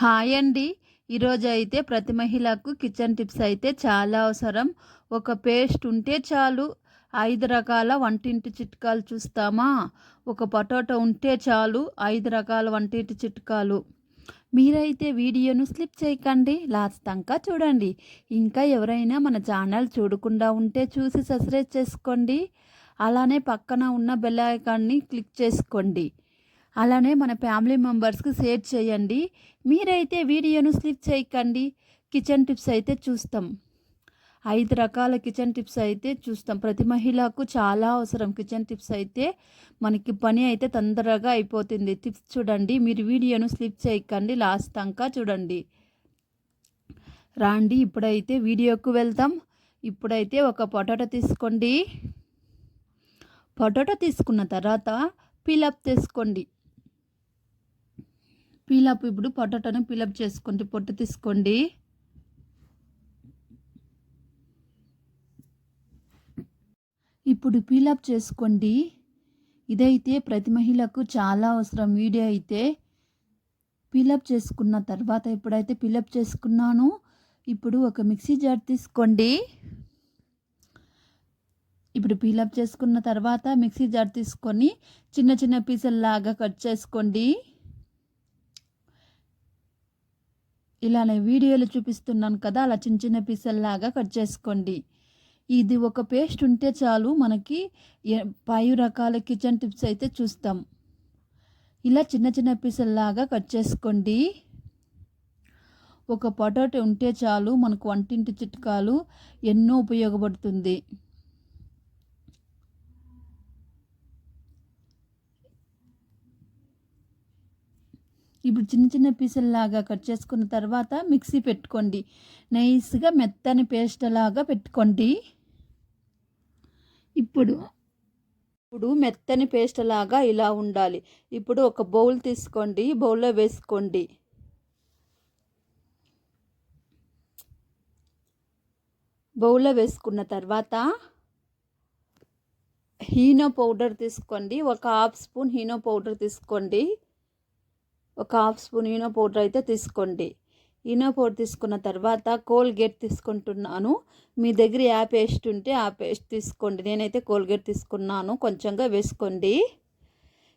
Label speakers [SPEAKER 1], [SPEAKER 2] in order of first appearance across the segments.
[SPEAKER 1] Hi అండి. ఈరోజు అయితే ప్రతి మహిళకు కిచెన్ టిప్స్ అయితే చాలా అవసరం. ఒక పేస్ట్ ఉంటే చాలు. ఐదు రకాల వంటింటి చిట్కాలు చూస్తామా? ఒక పొటాటో ఉంటే చాలు. ఐదు రకాల వంటింటి చిట్కాలు. మీరైతే వీడియోను స్లిప్ చేయకండి. లాస్ట్ దాకా చూడండి. ఇంకా ఎవరైనా మన ఛానల్ చూడకుండా ఉంటే చూసి సబ్స్క్రైబ్ చేసుకోండి. అలానే పక్కన ఉన్న బెల్ ఐకాన్ని క్లిక్ చేసుకోండి. అలానే మన ఫ్యామిలీ మెంబర్స్కి షేర్ చేయండి. మీరైతే వీడియోను స్లిప్ చేయకండి. కిచెన్ టిప్స్ అయితే చూస్తాం. ఐదు రకాల కిచెన్ టిప్స్ అయితే చూస్తాం. ప్రతి మహిళకు చాలా అవసరం కిచెన్ టిప్స్ అయితే. మనకి పని అయితే తొందరగా అయిపోతుంది. టిప్స్ చూడండి. మీరు వీడియోను స్లిప్ చేయకండి. లాస్ట్ దాకా చూడండి. రాండి. ఇప్పుడైతే వీడియోకు వెళ్తాం ఇప్పుడైతే ఒక పొటాటో తీసుకోండి. పొటాటో తీసుకున్న తర్వాత పిలప్ తీసుకోండి పీలప్ ఇప్పుడు పొటాటోని పీలప్ చేసుకోండి పొట్టు తీసుకోండి. ఇప్పుడు పీలప్ చేసుకోండి. ఇదైతే ప్రతి మహిళకు చాలా అవసరం వీడియో అయితే. పీలప్ చేసుకున్న తర్వాత ఎప్పుడైతే పీలప్ చేసుకున్నాను ఇప్పుడు ఒక మిక్సీ జార్ తీసుకోండి. ఇప్పుడు పీలప్ చేసుకున్న తర్వాత మిక్సీ జార్ తీసుకొని చిన్న చిన్న పీసుల్లాగా కట్ చేసుకోండి. ఇలానే వీడియోలో చూపిస్తున్నాను కదా అలా చిన్న చిన్న పీసల్లాగా కట్ చేసుకోండి. ఇది ఒక పేస్ట్ ఉంటే చాలు మనకి పై రకాల కిచెన్ టిప్స్ అయితే చూస్తాం. ఇలా చిన్న చిన్న పీసల్లాగా కట్ చేసుకోండి. ఒక పొటాటో ఉంటే చాలు మనకు వంటింటి చిట్కాలు ఎన్నో ఉపయోగపడుతుంది. ఇప్పుడు చిన్న చిన్న పీసుల్లాగా కట్ చేసుకున్న తర్వాత మిక్సీ పెట్టుకోండి. నైస్గా మెత్తని పేస్ట్ లాగా పెట్టుకోండి. ఇప్పుడు ఇప్పుడు మెత్తని పేస్ట్ లాగా ఇలా ఉండాలి. ఇప్పుడు ఒక బౌల్ తీసుకోండి. బౌల్లో వేసుకోండి. బౌల్లో వేసుకున్న తర్వాత హీనో పౌడర్ తీసుకోండి. ఒక హాఫ్ స్పూన్ హీనో పౌడర్ తీసుకోండి. ఒక హాఫ్ స్పూన్ ఈనో పౌడర్ అయితే తీసుకోండి. ఈనో పౌడర్ తీసుకున్న తర్వాత కోల్గేట్ తీసుకుంటున్నాను. మీ దగ్గర యా పేస్ట్ ఉంటే ఆ పేస్ట్ తీసుకోండి. నేనైతే కోల్గేట్ తీసుకున్నాను. కొంచెంగా వేసుకోండి.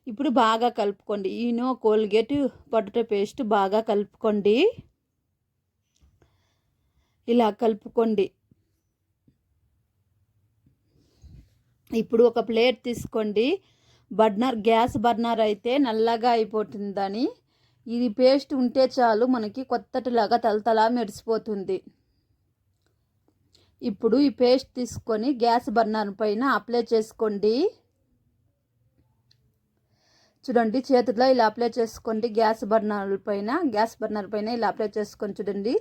[SPEAKER 1] ఇప్పుడు బాగా కలుపుకోండి. ఈనో కోల్గేట్ పొటాటో పేస్ట్ బాగా కలుపుకోండి. ఇలా కలుపుకోండి. ఇప్పుడు ఒక ప్లేట్ తీసుకోండి. బర్నర్ గ్యాస్ బర్నర్ అయితే నల్లగా అయిపోతుందని ఇది పేస్ట్ ఉంటే చాలు మనకి కొత్తటిలాగా తలతలా మెరిసిపోతుంది. ఇప్పుడు ఈ పేస్ట్ తీసుకొని గ్యాస్ బర్నర్ పైన అప్లై చేసుకోండి. చూడండి చేతిలో ఇలా అప్లై చేసుకోండి గ్యాస్ బర్నర్ పైన. గ్యాస్ బర్నర్ పైన ఇలా అప్లై చేసుకొని చూడండి.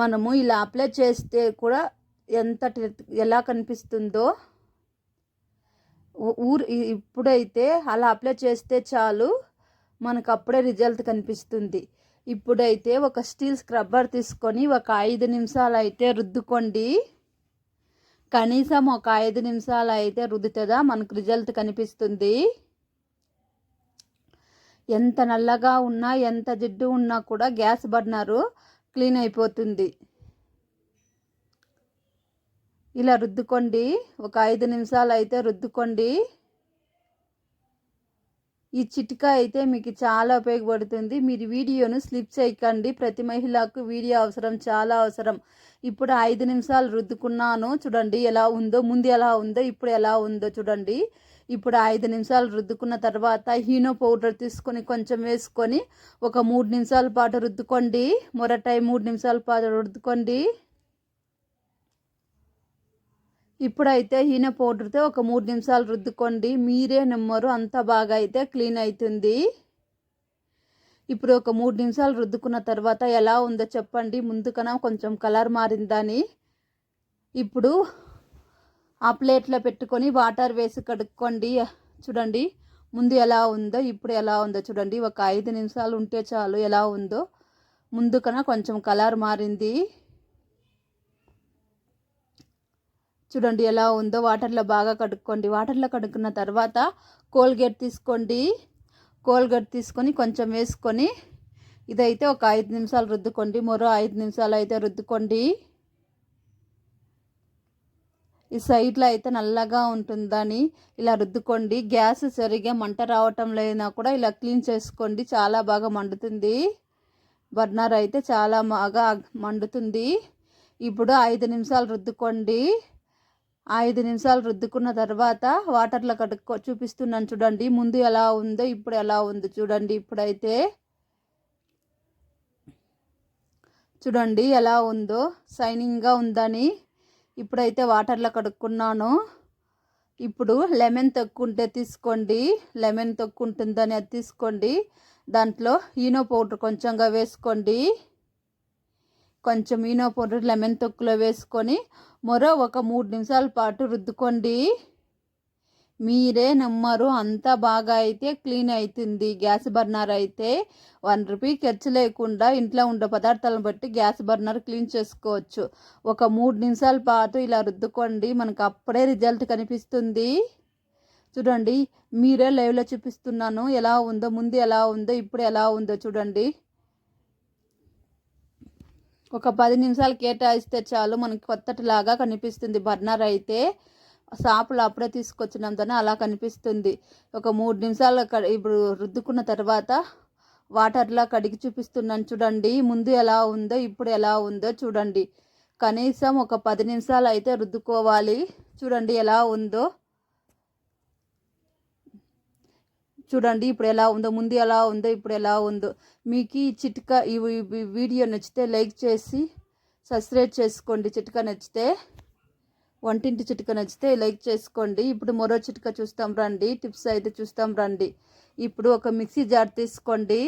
[SPEAKER 1] మనము ఇలా అప్లై చేస్తే కూడా ఎంత ఎలా కనిపిస్తుందో. ఊరు ఇప్పుడైతే అలా అప్లై చేస్తే చాలు. మనకు అప్పుడే రిజల్ట్ కనిపిస్తుంది. ఇప్పుడైతే ఒక స్టీల్ స్క్రబ్బర్ తీసుకొని ఒక ఐదు నిమిషాలు అయితే రుద్దుకోండి. కనీసం ఒక ఐదు నిమిషాలు అయితే రుద్దుతుందా? మనకు రిజల్ట్ కనిపిస్తుంది. ఎంత నల్లగా ఉన్నా ఎంత జిడ్డు ఉన్నా కూడా గ్యాస్ బర్నరు క్లీన్ అయిపోతుంది. ఇలా రుద్దుకోండి. ఒక ఐదు నిమిషాలు అయితే రుద్దుకోండి. ఈ చిట్కా అయితే మీకు చాలా ఉపయోగపడుతుంది. మీరు వీడియోను స్లిప్ చేయకండి. ప్రతి మహిళకు వీడియో అవసరం చాలా అవసరం. ఇప్పుడు ఐదు నిమిషాలు రుద్దుకున్నాను చూడండి ఎలా ఉందో ముందు ఎలా ఉందో ఇప్పుడు ఎలా ఉందో చూడండి. ఇప్పుడు ఐదు నిమిషాలు రుద్దుకున్న తర్వాత హీనో పౌడర్ తీసుకొని కొంచెం వేసుకొని ఒక మూడు నిమిషాల పాటు రుద్దుకోండి. మొరటై మూడు నిమిషాల పాటు రుద్దుకోండి. ఇప్పుడైతే ఈయన పౌడర్తో ఒక మూడు నిమిషాలు రుద్దుకోండి. మీరే నమ్మరు అంత బాగా అయితే క్లీన్ అవుతుంది ఇప్పుడు ఒక మూడు నిమిషాలు రుద్దుకున్న తర్వాత ఎలా ఉందో చెప్పండి. ముందుకన్నా కొంచెం కలర్ మారిందని. ఇప్పుడు ఆ ప్లేట్లో పెట్టుకొని వాటర్ వేసి కడుక్కోండి. చూడండి ముందు ఎలా ఉందో ఇప్పుడు ఎలా ఉందో చూడండి. ఒక ఐదు నిమిషాలు ఉంటే చాలు ఎలా ఉందో. ముందుకన్నా కొంచెం కలర్ మారింది. చూడండి ఎలా ఉందో. వాటర్లో బాగా కడుక్కోండి. వాటర్లో కడుక్కున్న తర్వాత కోల్గేట్ తీసుకోండి. కోల్గేట్ తీసుకొని కొంచెం వేసుకొని ఇదైతే ఒక ఐదు నిమిషాలు రుద్దుకోండి. మరో ఐదు నిమిషాలు అయితే రుద్దుకోండి. ఈ సైడ్లో అయితే నల్లగా ఉంటుందని ఇలా రుద్దుకోండి. గ్యాస్ సరిగా మంట రావటం లేనా కూడా ఇలా క్లీన్ చేసుకోండి. చాలా బాగా మండుతుంది. బర్నర్ అయితే చాలా బాగా మండుతుంది. ఇప్పుడు ఐదు నిమిషాలు రుద్దుకోండి. ఐదు నిమిషాలు రుద్దుకున్న తర్వాత వాటర్లో కడుక్కో చూపిస్తున్నాను చూడండి. ముందు ఎలా ఉందో ఇప్పుడు ఎలా ఉందో చూడండి. ఇప్పుడైతే చూడండి ఎలా ఉందో. షైనింగ్గా ఉందని ఇప్పుడైతే వాటర్లో కడుక్కున్నాను. ఇప్పుడు లెమన్ తొక్కుంటే తీసుకోండి. లెమన్ తొక్కుంటుందని అది తీసుకోండి. దాంట్లో ఈనో పౌడర్ కొంచెంగా వేసుకోండి. కొంచెం ఈనో పౌడర్ లెమన్ తొక్కులో వేసుకొని మరో ఒక మూడు నిమిషాల పాటు రుద్దుకోండి. మీరే నమ్మరు అంతా బాగా అయితే క్లీన్ అవుతుంది గ్యాస్ బర్నర్ అయితే వన్ రూపీ ఖర్చు లేకుండా ఇంట్లో ఉండే పదార్థాలను బట్టి గ్యాస్ బర్నర్ క్లీన్ చేసుకోవచ్చు. ఒక మూడు నిమిషాల పాటు ఇలా రుద్దుకోండి. మనకు అప్పుడే రిజల్ట్ కనిపిస్తుంది. చూడండి మీరే లైవ్లో చూపిస్తున్నాను. ఎలా ఉందో ముందు ఎలా ఉందో ఇప్పుడు ఎలా ఉందో చూడండి. ఒక పది నిమిషాలు కేటాయిస్తే చాలు మనకి కొత్తటిలాగా కనిపిస్తుంది. బర్నర్ అయితే షాపులో అప్పుడే తీసుకొచ్చినాం దాన్ని అలా కనిపిస్తుంది. ఒక మూడు నిమిషాలు ఇప్పుడు రుద్దుకున్న తర్వాత వాటర్లా కడిగి చూపిస్తున్నాను. చూడండి ముందు ఎలా ఉందో ఇప్పుడు ఎలా ఉందో చూడండి. కనీసం ఒక పది నిమిషాలు అయితే రుద్దుకోవాలి. చూడండి ఎలా ఉందో. చూడండి ఇప్పుడు ఎలా ఉందో ముందు ఎలా ఉందో ఇప్పుడు ఎలా ఉందో. మీకు ఈ చిట్కా ఈ వీడియో నచ్చితే లైక్ చేసి సబ్స్క్రైబ్ చేసుకోండి. చిట్కా నచ్చితే వంటింటి చిట్కా నచ్చితే లైక్ చేసుకోండి. ఇప్పుడు మరో చిట్కా చూస్తాం రండి. టిప్స్ అయితే చూస్తాం రండి. ఇప్పుడు ఒక మిక్సీ జార్ తీసుకోండి.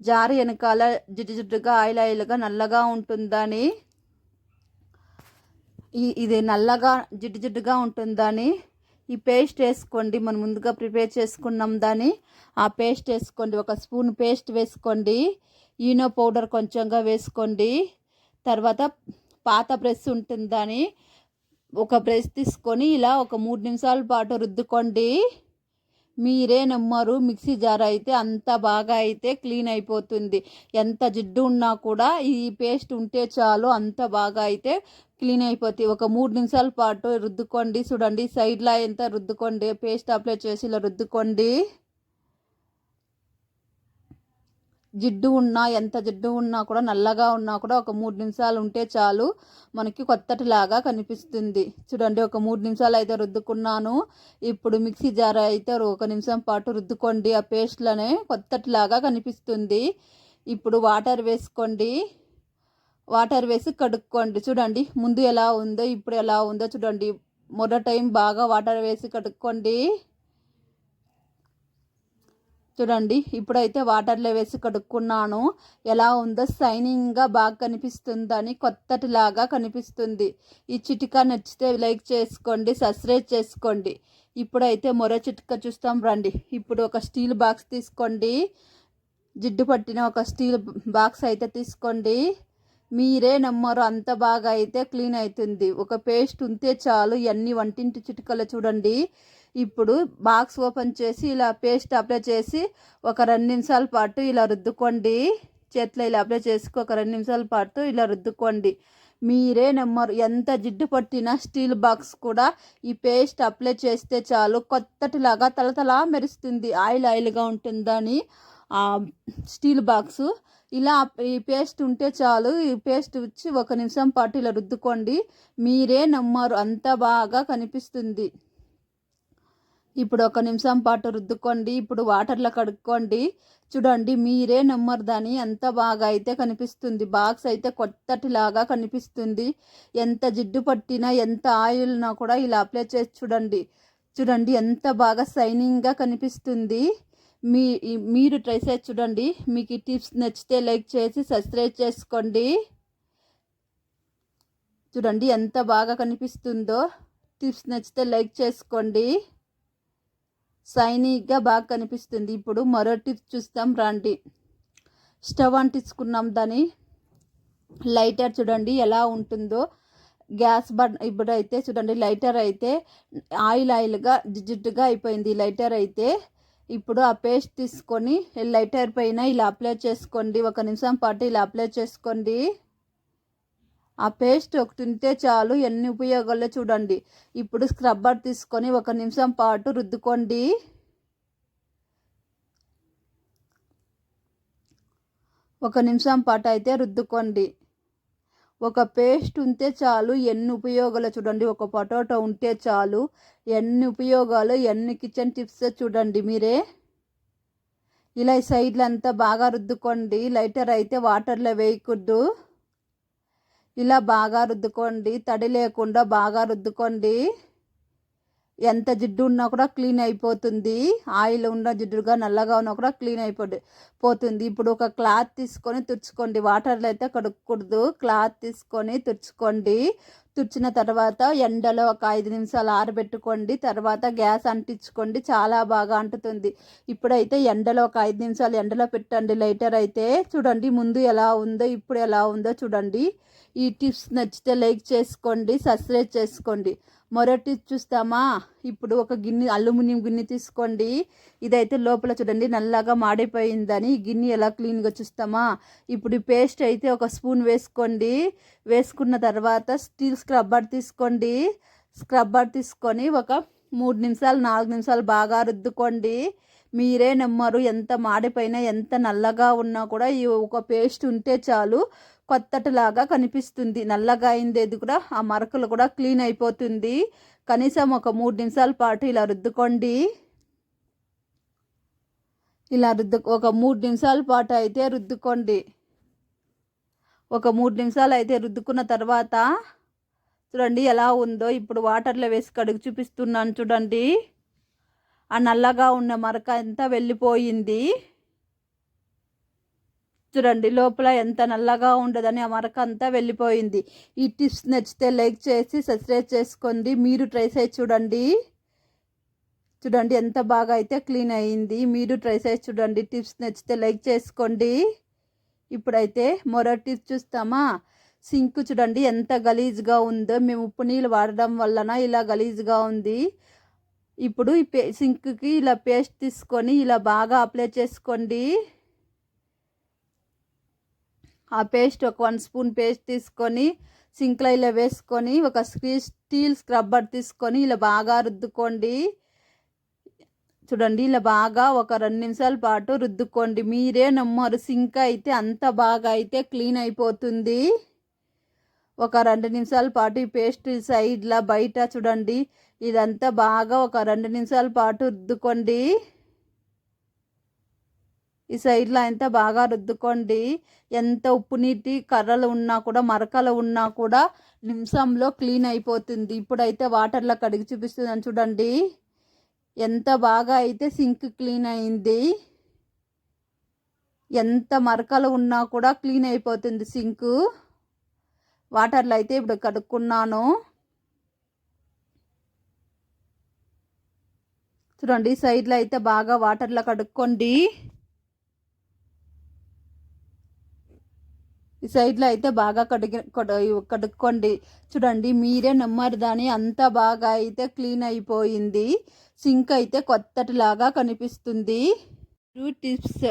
[SPEAKER 1] జార్ వెనకాల జిడ్డు జిడ్డుగా ఆయిల్ ఆయిల్గా నల్లగా ఉంటుందని. ఇది నల్లగా జిడ్డు జిడ్డుగా ఉంటుందని. ఈ పేస్ట్ వేసుకోండి. మనం ముందుగా ప్రిపేర్ చేసుకున్నాం దాన్ని. ఆ పేస్ట్ వేసుకోండి. ఒక స్పూన్ పేస్ట్ వేసుకోండి. ఈనో పౌడర్ కొంచెంగా వేసుకోండి. తర్వాత పాత బ్రష్ ఉంటుందని ఒక బ్రష్ తీసుకొని ఇలా ఒక మూడు నిమిషాల పాటు రుద్దుకోండి. మీరే నమ్మరు మిక్సీ జార్ అయితే అంత బాగా అయితే క్లీన్ అయిపోతుంది. ఎంత జిడ్డు ఉన్నా కూడా ఈ పేస్ట్ ఉంటే చాలు అంత బాగా అయితే క్లీన్ అయిపోతుంది. ఒక మూడు నిమిషాల పాటు రుద్దుకోండి. చూడండి సైడ్లో ఎంత రుద్దుకోండి పేస్ట్ అప్లై చేసి ఇలా రుద్దుకోండి. జిడ్డు ఉన్నా ఎంత జిడ్డు ఉన్నా కూడా నల్లగా ఉన్నా కూడా ఒక మూడు నిమిషాలు ఉంటే చాలు మనకి కొత్తటిలాగా కనిపిస్తుంది. చూడండి ఒక మూడు నిమిషాలు అయితే రుద్దుకున్నాను. ఇప్పుడు మిక్సీ జార్ అయితే ఒక నిమిషం పాటు రుద్దుకోండి. ఆ పేస్ట్లనే కొత్తటిలాగా కనిపిస్తుంది. ఇప్పుడు వాటర్ వేసుకోండి. వాటర్ వేసి కడుక్కోండి. చూడండి ముందు ఎలా ఉందో ఇప్పుడు ఎలా ఉందో చూడండి. మొదటి టైం బాగా వాటర్ వేసి కడుక్కోండి. చూడండి ఇప్పుడైతే వాటర్లో వేసి కడుక్కున్నాను. ఎలా ఉందో షైనింగ్గా బాగా కనిపిస్తుందని కొత్తటిలాగా కనిపిస్తుంది. ఈ చిటికా నచ్చితే లైక్ చేసుకోండి సబ్స్క్రైబ్ చేసుకోండి. ఇప్పుడైతే మరో చిటిక చూస్తాం రండి. ఇప్పుడు ఒక స్టీల్ బాక్స్ తీసుకోండి. జిడ్డు పట్టిన ఒక స్టీల్ బాక్స్ అయితే తీసుకోండి. మీరే నమ్మరు అంత బాగా అయితే క్లీన్ అవుతుంది. ఒక పేస్ట్ ఉంటే చాలు ఇవన్నీ వంటింటి చిటికలు చూడండి. ఇప్పుడు బాక్స్ ఓపెన్ చేసి ఇలా పేస్ట్ అప్లై చేసి ఒక రెండు నిమిషాల పాటు ఇలా రుద్దుకోండి. చేతిలో ఇలా అప్లై చేసి ఒక రెండు నిమిషాల పాటు ఇలా రుద్దుకోండి. మీరే నమ్మరు ఎంత జిడ్డు పట్టిన స్టీల్ బాక్స్ కూడా ఈ పేస్ట్ అప్లై చేస్తే చాలు. కొత్తటిలాగా తలతలా మెరుస్తుంది ఆయిల్ ఆయిల్గా ఉంటుందని. స్టీల్ బాక్సు ఇలా ఈ పేస్ట్ ఉంటే చాలు. ఈ పేస్ట్ వచ్చి ఒక నిమిషం పాటు ఇలా రుద్దుకోండి. మీరే నమ్మారు అంత బాగా కనిపిస్తుంది. ఇప్పుడు ఒక నిమిషం పాటు రుద్దుకోండి ఇప్పుడు వాటర్లో కడుక్కోండి. చూడండి మీరే నమ్మరు దాని ఎంత బాగా అయితే కనిపిస్తుంది. బాక్స్ అయితే కొత్తటిలాగా కనిపిస్తుంది. ఎంత జిడ్డు పట్టినా ఎంత ఆయిల్నా కూడా ఇలా అప్లై చేసి చూడండి. చూడండి ఎంత బాగా షైనింగ్గా కనిపిస్తుంది. మీ మీరు ట్రై చేసి చూడండి. మీకు ఈ టిప్స్ నచ్చితే లైక్ చేసి సబ్స్క్రైబ్ చేసుకోండి. చూడండి ఎంత బాగా కనిపిస్తుందో. టిప్స్ నచ్చితే లైక్ చేసుకోండి. సైనీగా బాగా కనిపిస్తుంది. ఇప్పుడు మరో టిప్ చూస్తాం. రండి. స్టవ్ అంటించుకున్నాం. దాని లైటర్ చూడండి ఎలా ఉంటుందో. గ్యాస్ బర్ ఇప్పుడు అయితే చూడండి లైటర్ అయితే ఆయిల్ ఆయిల్గా జిజిట్గా అయిపోయింది. లైటర్ అయితే ఇప్పుడు ఆ పేస్ట్ తీసుకొని లైటర్ పైన ఇలా అప్లై చేసుకోండి. ఒక నిమిషం పాటు ఇలా అప్లై చేసుకోండి. ఆ పేస్ట్ ఒకటి ఉంటే చాలు ఎన్ని ఉపయోగాలు చూడండి. ఇప్పుడు స్క్రబ్బర్ తీసుకొని ఒక నిమిషం పాటు రుద్దుకోండి. ఒక నిమిషం పాటు అయితే రుద్దుకోండి. ఒక పేస్ట్ ఉంటే చాలు ఎన్ని ఉపయోగాలు చూడండి. ఒక పొటాటో ఉంటే చాలు ఎన్ని ఉపయోగాలు ఎన్ని కిచెన్ టిప్స్ చూడండి మీరే. ఇలా సైడ్లంతా బాగా రుద్దుకోండి. లైటర్ అయితే వాటర్లో వేయకూడదు. ఇలా బాగా రుద్దుకోండి తడి లేకుండా బాగా రుద్దుకోండి. ఎంత జిడ్డు ఉన్నా కూడా క్లీన్ అయిపోతుంది. ఆయిల్ ఉన్న జిడ్డుగా నల్లగా ఉన్నా కూడా క్లీన్ అయిపోతుంది పోతుంది. ఇప్పుడు ఒక క్లాత్ తీసుకొని తుడుచుకోండి. వాటర్లో అయితే కడుక్కూడదు క్లాత్ తీసుకొని తుడుచుకోండి. తుడిచిన తర్వాత ఎండలో ఒక ఐదు నిమిషాలు ఆరబెట్టుకోండి తర్వాత గ్యాస్ అంటించుకోండి చాలా బాగా అంటుతుంది. ఇప్పుడైతే ఎండలో ఒక ఐదు నిమిషాలు ఎండలో పెట్టండి లైటర్ అయితే చూడండి ముందు ఎలా ఉందో ఇప్పుడు ఎలా ఉందో చూడండి. ఈ టిప్స్ నచ్చితే లైక్ చేసుకోండి సబ్స్క్రైబ్ చేసుకోండి. మరో టిప్ చూస్తామా? ఇప్పుడు ఒక గిన్నె అల్యూమినియం గిన్నె తీసుకోండి. ఇదైతే లోపల చూడండి నల్లగా మాడిపోయిందని. ఈ గిన్నె ఎలా క్లీన్గా చూస్తామా? ఇప్పుడు పేస్ట్ అయితే ఒక స్పూన్ వేసుకోండి. వేసుకున్న తర్వాత స్టీల్ స్క్రబ్బర్ తీసుకోండి. స్క్రబ్బర్ తీసుకొని ఒక మూడు నిమిషాలు నాలుగు నిమిషాలు బాగా రుద్దుకోండి. మీరే నమ్మరు ఎంత మాడిపోయినా ఎంత నల్లగా ఉన్నా కూడా ఈ ఒక పేస్ట్ ఉంటే చాలు కొత్తటిలాగా కనిపిస్తుంది. నల్లగా అయిందేది కూడా ఆ మరకలు కూడా క్లీన్ అయిపోతుంది. కనీసం ఒక మూడు నిమిషాల పాటు ఇలా రుద్దుకోండి. ఇలా రుద్దు ఒక మూడు నిమిషాల పాటు అయితే రుద్దుకోండి. ఒక మూడు నిమిషాలు అయితే రుద్దుకున్న తర్వాత చూడండి ఎలా ఉందో. ఇప్పుడు వాటర్లో వేసి కడుగు చూపిస్తున్నాను చూడండి. ఆ నల్లగా ఉన్న మరక అంతా వెళ్ళిపోయింది. చూడండి లోపల ఎంత నల్లగా ఉండదని ఆ మరక అంతా వెళ్ళిపోయింది. ఈ టిప్స్ నచ్చితే లైక్ చేసి సబ్స్క్రైబ్ చేసుకోండి. మీరు ట్రై చేసి చూడండి. చూడండి ఎంత బాగా అయితే క్లీన్ అయ్యింది మీరు ట్రై చేసి చూడండి. టిప్స్ నచ్చితే లైక్ చేసుకోండి. ఇప్పుడైతే మరో టిప్స్ చూస్తామా? సింక్ చూడండి ఎంత గలీజ్గా ఉందో. మేము ఉప్పు నీళ్ళు వాడడం వలన ఇలా గలీజ్గా ఉంది. ఇప్పుడు ఈ పే సింక్కి ఇలా పేస్ట్ తీసుకొని ఇలా బాగా అప్లై చేసుకోండి. ఆ పేస్ట్ ఒక వన్ స్పూన్ పేస్ట్ తీసుకొని సింక్లో ఇలా వేసుకొని ఒక స్టీల్ స్క్రబ్బర్ తీసుకొని ఇలా బాగా రుద్దుకోండి. చూడండి ఇలా బాగా ఒక రెండు నిమిషాల పాటు రుద్దుకోండి. మీరే నమ్మరు సింక్ అయితే అంత బాగా అయితే క్లీన్ అయిపోతుంది. ఒక రెండు నిమిషాల పాటు ఈ పేస్ట్ సైడ్లా బయట చూడండి. ఇదంతా బాగా ఒక రెండు నిమిషాల పాటు రుద్దుకోండి. ఈ సైడ్లో అంతా బాగా రుద్దుకోండి. ఎంత ఉప్పు నీటి కర్రలు ఉన్నా కూడా మరకలు ఉన్నా కూడా నిమిషంలో క్లీన్ అయిపోతుంది. ఇప్పుడైతే వాటర్లో కడిగి చూపిస్తుందని చూడండి. ఎంత బాగా అయితే సింక్ క్లీన్ అయింది. ఎంత మరకలు ఉన్నా కూడా క్లీన్ అయిపోతుంది సింకు. వాటర్లో అయితే ఇప్పుడు కడుక్కున్నాను. చూడండి సైడ్లో అయితే బాగా వాటర్లో కడుక్కోండి. ఈ సైడ్లో అయితే బాగా కడిగి కడుక్కోండి. చూడండి మీరే నమ్మరు దాని అంత బాగా అయితే క్లీన్ అయిపోయింది. సింక్ అయితే కొత్తటిలాగా కనిపిస్తుంది. టూ టిప్స్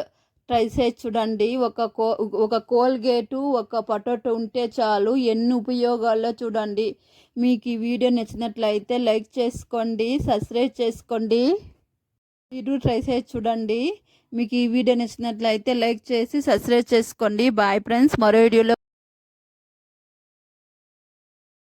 [SPEAKER 1] ట్రై చేసి చూడండి. ఒక కో ఒక కోల్గేటు ఒక పొటాటో ఉంటే చాలు. ఎన్ని ఉపయోగాల్లో చూడండి. మీకు ఈ వీడియో నచ్చినట్లయితే లైక్ చేసుకోండి సబ్స్క్రైబ్ చేసుకోండి. మీరు ట్రై చేసి చూడండి. మీకు ఈ వీడియో నచ్చినట్లయితే లైక్ చేసి సబ్స్క్రైబ్ చేసుకోండి. Bye friends. మరో వీడియోలో